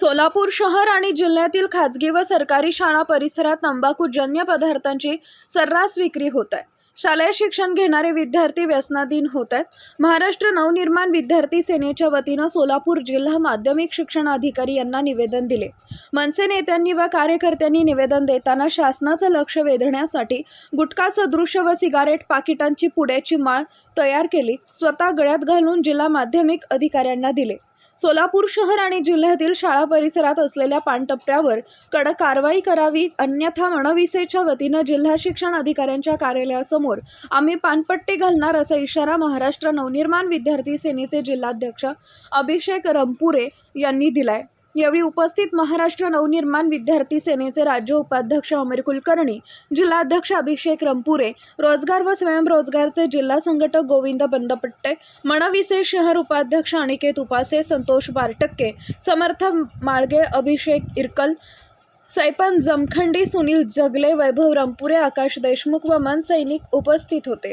सोलापूर शहर आणि जिल्ह्यातील खाजगी व सरकारी शाळा परिसरात तंबाखूजन्य पदार्थांची सर्रास विक्री होत आहे. शालेय शिक्षण घेणारे विद्यार्थी व्यसनाधीन होत आहेत. महाराष्ट्र नवनिर्माण विद्यार्थी सेनेच्या वतीनं सोलापूर जिल्हा माध्यमिक शिक्षण अधिकारी यांना निवेदन दिले. मनसे नेत्यांनी व कार्यकर्त्यांनी निवेदन देताना शासनाचं लक्ष वेधण्यासाठी गुटखा सदृश्य व सिगारेट पाकिटांची पुड्याची माळ तयार केली. स्वतः गळ्यात घालून जिल्हा माध्यमिक अधिकाऱ्यांना दिले. सोलापूर शहर आणि जिल्ह्यातील शाळा परिसरात असलेल्या पाणटप्प्यावर कडक कारवाई करावी अन्यथा मनविसेच्या वतीनं जिल्हा शिक्षण अधिकाऱ्यांच्या कार्यालयासमोर आम्ही पानपट्टी घालणार असा इशारा महाराष्ट्र नवनिर्माण विद्यार्थी सेनेचे जिल्हाध्यक्ष अभिषेक रंपुरे यांनी दिलाय. यावेळी उपस्थित महाराष्ट्र नवनिर्माण विद्यार्थी सेनेचे राज्य उपाध्यक्ष अमीर कुलकर्णी जिल्हाध्यक्ष अभिषेक रंपुरे रोजगार व स्वयंरोजगारचे जिल्हा संघटक गोविंद बंदपट्टे मनविसे शहर उपाध्यक्ष अनिकेत उपासे संतोष बारटक्के समर्थ माळगे अभिषेक इरकल सैपन जमखंडी सुनील जगले वैभव रंपुरे आकाश देशमुख व मन सैनिक उपस्थित होते.